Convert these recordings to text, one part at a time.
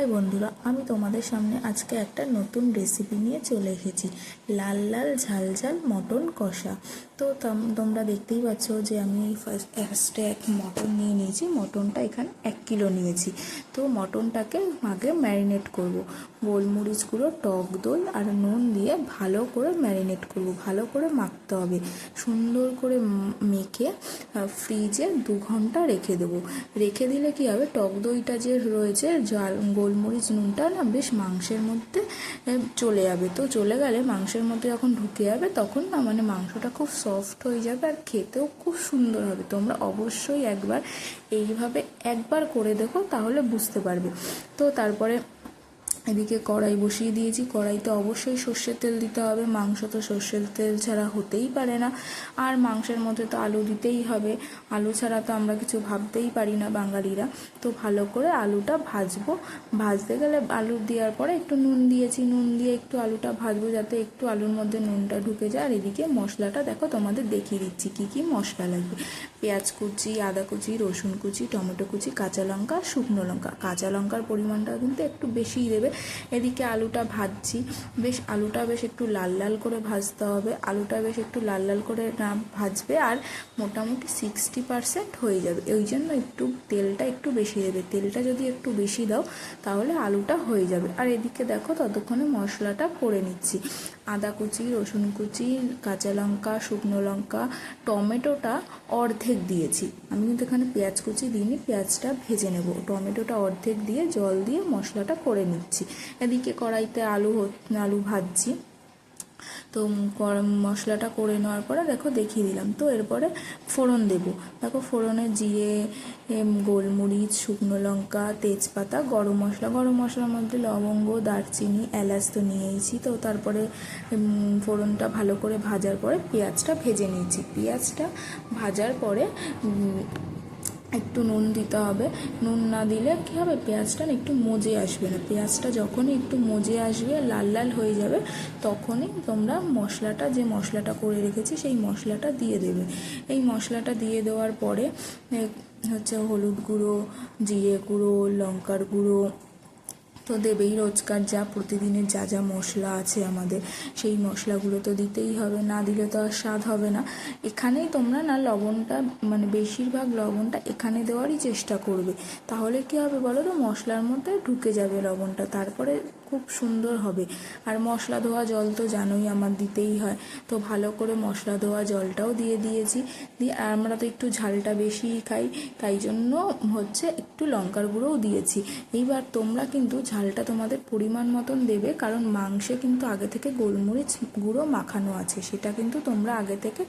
High বন্ধুরা, আমি তোমাদের সামনে আজকে একটা নতুন রেসিপি নিয়ে চলে এসেছি। লাল লাল ঝাল ঝাল মটন কষা। তো তোম- তোমরা দেখতেই পাচ্ছ যে আমি ফার্স্ট ফার্স্টে এক মটন নিয়ে নিয়েছি। মটনটা এখানে এক কিলো নিয়েছি। তো মটনটাকে আগে ম্যারিনেট করব। গোলমরিচ গুঁড়ো, টক দই আর নুন দিয়ে ভালো করে ম্যারিনেট করব। ভালো করে মাখতে হবে। সুন্দর করে মেখে ফ্রিজে দু ঘণ্টা রেখে দেবো। রেখে দিলে কি হবে? টক দইটা যে রয়েছে জাল গোলমরিচ নুনটা না বেশ মাংসের মধ্যে চলে যাবে। তো চলে গেলে মাংসের মধ্যে যখন ঢুকে যাবে, তখন না মানে মাংসটা খুব সফট হয়ে যাবে আর খেতেও খুব সুন্দর হবে। তোমরা অবশ্যই একবার এইভাবে একবার করে দেখো, তাহলে বুঝতে পারবে। তো তারপরে এদিকে কড়াই বসিয়ে দিয়েছি। কড়াইতে অবশ্যই সর্ষের তেল দিতে হবে। মাংস তো সর্ষের তেল ছাড়া হতেই পারে না। আর মাংসের মধ্যে তো আলু দিতেই হবে। আলু ছাড়া তো আমরা কিছু ভাবতেই পারি না বাঙালিরা। তো ভালো করে আলুটা ভাজবো। ভাজতে গেলে আলু দেওয়ার পরে একটু নুন দিয়েছি। নুন দিয়ে একটু আলুটা ভাজবো যাতে একটু আলুর মধ্যে নুনটা ঢুকে যায়। আর এদিকে মশলাটা দেখো তোমাদের দেখিয়ে দিচ্ছি কী কী মশলা লাগবে। পেঁয়াজ কুচি, আদা কুচি, রসুন কুচি, টমেটো কুচি, কাঁচা লঙ্কা, শুকনো লঙ্কা। কাঁচা লঙ্কার পরিমাণটা কিন্তু একটু বেশিই দেবে। এদিকে আলুটা ভাজছি। বেশ, আলুটা বেশ একটু লাল লাল করে ভাজতে হবে। আলুটা বেশ একটু লাল লাল করে না ভাজবে আর মোটামুটি সিক্সটি পারসেন্ট হয়ে যাবে। ওই জন্য একটু তেলটা একটু বেশি দেবে। তেলটা যদি একটু বেশি দাও, তাহলে আলুটা হয়ে যাবে। আর এদিকে দেখো, ততক্ষণে মশলাটা করে নিচ্ছি। আদা কুচি, রসুন কুচি, কাঁচা লঙ্কা, শুকনো লঙ্কা, টমেটোটা অর্ধেক দিয়েছি। আমি কিন্তু এখানে পেঁয়াজ কুচি দিইনি, পেঁয়াজটা ভেজে নেব। টমেটোটা অর্ধেক দিয়ে জল দিয়ে মশলাটা করে নিচ্ছি। এদিকে কড়াইতে আলু আলু ভাজছি। তো মশলাটা করে নেওয়ার পরে দেখো দেখিয়ে দিলাম। তো এরপরে ফোড়ন দেব। দেখো ফোড়নে জিরে গোলমরিচ, শুকনো লঙ্কা, তেজপাতা, গরম মশলা। গরম মশলার মধ্যে লবঙ্গ, দারচিনি, এলাচ তো নিয়েইছি। তো তারপরে ফোড়নটা ভালো করে ভাজার পরে পেঁয়াজটা ভেজে নিয়েছি। পেঁয়াজটা ভাজার পরে একটু নুন দিতে হবে। নুন না দিলে কী হবে? পেঁয়াজটা না একটু মজে আসবে না। পেঁয়াজটা যখনই একটু মজে আসবে, লাল লাল হয়ে যাবে, তখনই তোমরা মশলাটা, যে মশলাটা করে রেখেছি, সেই মশলাটা দিয়ে দেবে। এই মশলাটা দিয়ে দেওয়ার পরে হচ্ছে হলুদ গুঁড়ো, জিরে গুঁড়ো, লঙ্কার গুঁড়ো তো দেবেই রোজকার যা প্রতিদিনের যা যা মশলা আছে আমাদের, সেই মশলাগুলো তো দিতেই হবে, না দিলে তো আর স্বাদ হবে না। এখানেই তোমরা না লবণটা মানে বেশিরভাগ লবণটা এখানে দেওয়ারই চেষ্টা করবে। তাহলে কি হবে বলো তো, মশলার মধ্যে ঢুকে যাবে লবণটা, তারপরে খুব সুন্দর হবে। আর মশলা ধোয়া জল তো জানোই আমার দিতেই হয়। তো ভালো করে মশলা ধোয়া জলটাও দিয়ে দিয়েছি। দিয়ে আমরা তো একটু ঝালটা বেশিই খাই, তাই জন্য হচ্ছে একটু লঙ্কার গুঁড়োও দিয়েছি। এইবার তোমরা কিন্তু ঝালটা তোমাদের পরিমাণ মতন দেবে, কারণ মাংসে কিন্তু আগে থেকে গোলমরিচ গুঁড়ো মাখানো আছে। সেটা কিন্তু তোমরা আগে থেকে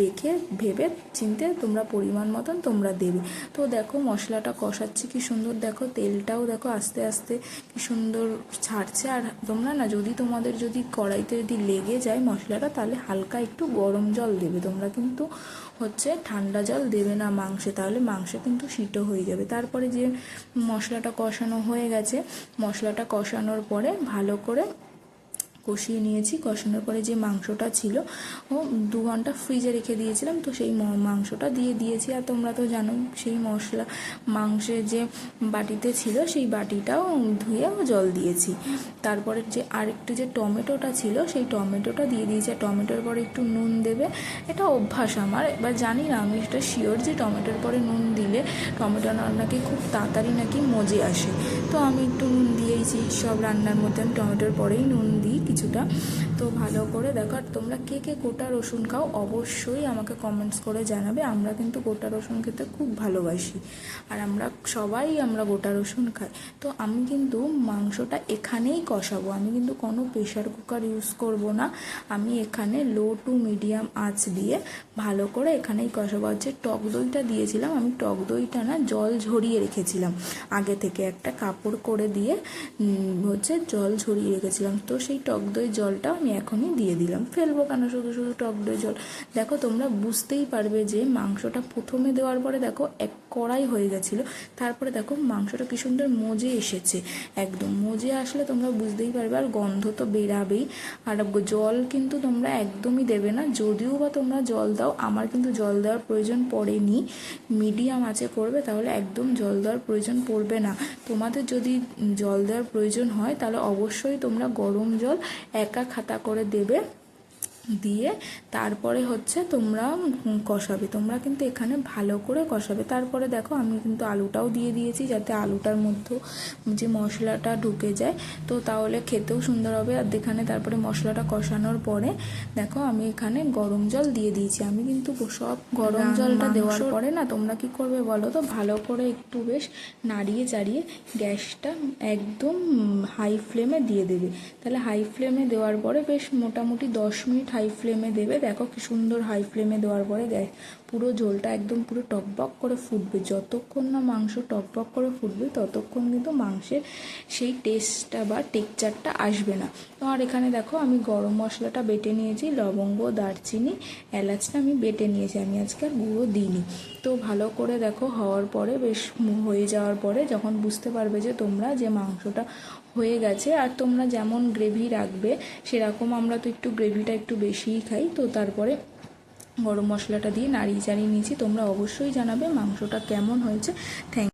দেখে, ভেবে, চিনতে তোমরা পরিমাণ মতন তোমরা দেবে। তো দেখো মশলাটা কষাচ্ছি কি সুন্দর। দেখো তেলটাও দেখো আস্তে আস্তে কি সুন্দর ছাড়ছে আর তোমরা না যদি তোমাদের যদি কড়াইতে যদি লেগে যায় মশলাটা, তাহলে হালকা একটু গরম জল দেবে। তোমরা কিন্তু হচ্ছে ঠান্ডা জল দেবে না মাংসে, তাহলে মাংস কিন্তু সিটো হয়ে যাবে। তারপরে যে মশলাটা কষানো হয়ে গেছে, মশলাটা কষানোর পরে ভালো করে কষিয়ে নিয়েছি। কষানোর পরে যে মাংসটা ছিল, ও দু ঘণ্টা ফ্রিজে রেখে দিয়েছিলাম। তো সেই মাংসটা দিয়ে দিয়েছি। আর তোমরা তো জানো, সেই মশলা, মাংসের যে বাটিতে ছিল, সেই বাটিটাও ধুয়েও জল দিয়েছি। তারপরে যে আরেকটু যে টমেটোটা ছিল, সেই টমেটোটা দিয়ে দিয়েছি। আর টমেটোর পরে একটু নুন দেবে। এটা অভ্যাস আমার। এবার জানি না, আমি সেটা শিওর যে টমেটোর পরে নুন দিলে টমেটো নাকি খুব তাড়াতাড়ি নাকি মজে আসে। তো আমি একটু নুন দিয়েইছি সব রান্নার মধ্যে আমি টমেটোর পরেই নুন দিই। কিছুটা। তো ভালো করে দেখো, আর তোমরা কে কে গোটা রসুন খাও অবশ্যই আমাকে কমেন্টস করে জানাবে। আমরা কিন্তু গোটা রসুন খেতে খুব ভালোবাসি আর আমরা সবাই আমরা গোটা রসুন খাই। তো আমি কিন্তু মাংসটা এখানেই কষাবো। আমি কিন্তু কোনো প্রেশার কুকার ইউজ করব না। আমি এখানে লো টু মিডিয়াম আঁচ দিয়ে ভালো করে এখানেই কষাবো। আর যে টক দইটা দিয়েছিলাম, আমি টক দইটা না জল ঝরিয়ে রেখেছিলাম। আগে থেকে একটা কাপড় করে দিয়ে হচ্ছে জল ঝরিয়ে রেখেছিলাম। তো সেই টক টক দই জলটা আমি এখনই দিয়ে দিলাম। ফেলব কেন শুধু শুধু টক দই জল? দেখো তোমরা বুঝতেই পারবে যে মাংসটা প্রথমে দেওয়ার পরে দেখো এক কড়াই হয়ে গেছিল, তারপরে দেখো মাংসটা কি সুন্দর মজে এসেছে। একদম মজে আসলে তোমরা বুঝতেই পারবে, আর গন্ধ তো বেরাবেই। আর জল কিন্তু তোমরা একদমই দেবে না, যদিও বা তোমরা জল দাও, আমার কিন্তু জল দেওয়ার প্রয়োজন পড়েনি। মিডিয়াম আছে করবে তাহলে একদম জল দেওয়ার প্রয়োজন পড়বে না। তোমাদের যদি জল দেওয়ার প্রয়োজন হয়, তাহলে অবশ্যই তোমরা গরম জল একা খাতা করে দেবে। দিয়ে তারপরে হচ্ছে তোমরা কষাবে। তোমরা কিন্তু এখানে ভালো করে কষাবে। তারপরে দেখো আমি কিন্তু আলুটাও দিয়ে দিয়েছি যাতে আলুটার মধ্যে যে মশলাটা ঢুকে যায় তো তাহলে খেতেও সুন্দর হবে। আর এখানে তারপরে মশলাটা কষানোর পরে দেখো আমি এখানে গরম জল দিয়ে দিয়েছি। আমি কিন্তু সব গরম জলটা দেওয়ার পরে না তোমরা কি করবে বলো তো? ভালো করে একটু বেশ নাড়িয়ে চাড়িয়ে গ্যাসটা একদম হাই ফ্লেমে দিয়ে দেবে। তাহলে হাই ফ্লেমে দেওয়ার পরে বেশ মোটামুটি দশ মিনিট হাই ফ্লেমে দেবে। দেখো কি সুন্দর হাই ফ্লেমে দেওয়ার পরে গ্যাস পুরো ঝোলটা একদম পুরো টকবক করে ফুটবে। যতক্ষণ না মাংস টকবক করে ফুটবে, ততক্ষণ কিন্তু মাংসের সেই টেস্টটা বা টেক্সচারটা আসবে না। তো আর এখানে দেখো আমি গরম মশলাটা বেটে নিয়েছি, লবঙ্গ, দারচিনি, এলাচটা আমি বেটে নিয়েছি। আমি আজকে আর গুঁড়ো দিইনি। তো ভালো করে দেখো হওয়ার পরে, বেশ হয়ে যাওয়ার পরে যখন বুঝতে পারবে যে তোমরা যে মাংসটা হয়ে গেছে। আর তোমরা যেমন গ্রেভি রাখবে, সেরকম আমরা তো একটু গ্রেভিটা একটু বেশিই খাই। তো তারপরে গরম মশলাটা দিয়ে নাড়িয়ে চাড়িয়ে নিয়েছি। তোমরা অবশ্যই জানাবে মাংসটা কেমন হয়েছে। থ্যাংক